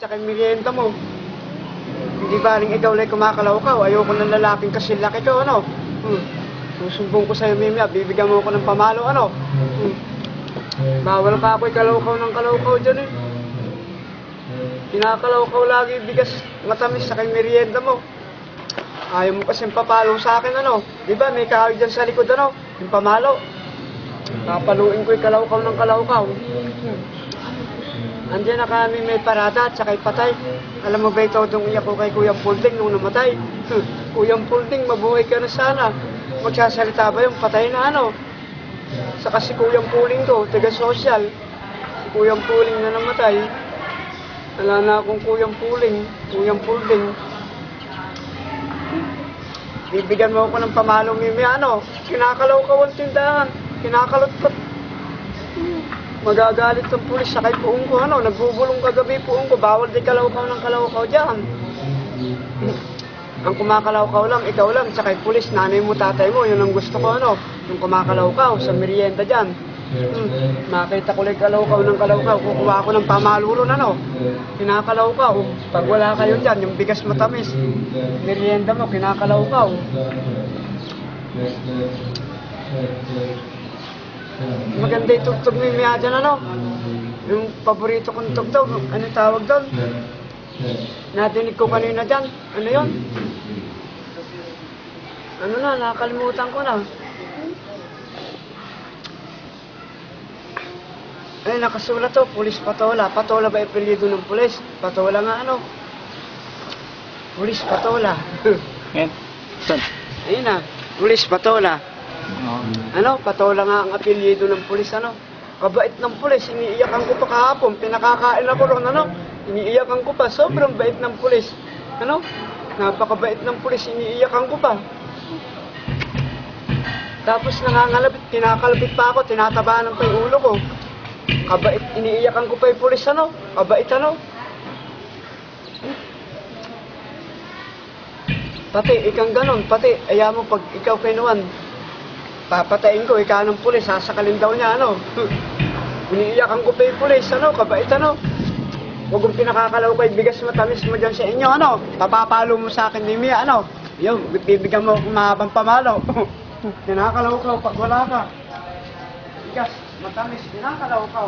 Tsaka yung merienda mo. Hindi baling ikaw lang kumakalaw ka. Ayoko ng lalaking kasi laki ko, ano? Hmm. Susumbong ko sa'yo, Mimi, ah. bibigyan mo ako ng pamalo, ano? Hmm. Bawal ka ako ikalawkaw ng kalawkaw dyan, eh. Kinakalawkaw lagi bigas matamis sa kay merienda mo. Ayaw mo kasing papalo sa akin, ano? Di ba, may kahoy dyan sa likod, ano? Yung pamalo. Papaluin ko yung kalawkaw ng kalawkaw. Hmm. Andiyan na kami may parada at saka patay. Alam mo ba ikaw itong iyak ko kay Kuya Pulding nung namatay? Hmm. Kuya Pulding, mabuhay ka na sana. Magsasalita ba yung patay na ano? Saka si Kuya Puling ko, taga social. Si Kuya Puling na namatay. Wala na akong Kuya Puling, Kuya Pulding. Bibigyan mo ako ng pamalo, Mimi, ano? Kinakalaw ka ang tindahan. Kinakalot-kot. Magagalit ng pulis sa kay puong ko, ano, nagbubulong kagabi puong ko, bawal di kalawkaw ng kalawkaw dyan. ang kumakalawkaw lang, ikaw lang, sa kay pulis, nanay mo, tatay mo, yun ang gusto ko, ano, yung kumakalawkaw sa merienda dyan. Hmm. Nakita ko lang kalawkaw ng kalawkaw, kukuha ako ng pamaluron, ano, kinakalawkaw. Pag wala kayo dyan, yung bigas matamis, merienda mo, kinakalawkaw. Maganda yung tugtog ni Mia dyan, ano? Yung paborito kong tugtog, ano tawag doon? Nadinig ko kanina dyan. Ano yon? Ano na, nakakalimutan ko na. Ay, nakasulat to, Pulis Patola. Patola ba apelyido ng pulis? Patola nga ano? Pulis Patola. Yan. Saan? Ayun na, Pulis Patola. Ano, patola nga ang apelyido ng pulis, ano? Kabait ng pulis, iniiyakan ko pa kahapon, pinakakain ako ron, ano? Iniiyakan ko pa, sobrang bait ng pulis. Ano? Napakabait ng pulis, iniiyakan ko pa. Tapos nangangalabit, kinakalabit pa ako, tinatabanan pa yung ulo ko. Kabait, iniiyakan ko pa yung pulis, ano? Kabait, ano? Pati, ikang ganon, pati, ayaw mo pag ikaw kinuwan, papatayin ko, ikaw ng pulis, sasakalin daw niya, ano? Iniiyakan ko pa yung pulis, ano? Kabait, ano? Huwag kong pinakakalaw ko, bigas matamis mo dyan sa inyo, ano? Papapalo mo sa akin ni Mia, ano? Yung, bibigyan mo akong mahabang pamalo. Pinakakalaw ka pag wala ka. Bigas, matamis, pinakalaw ka.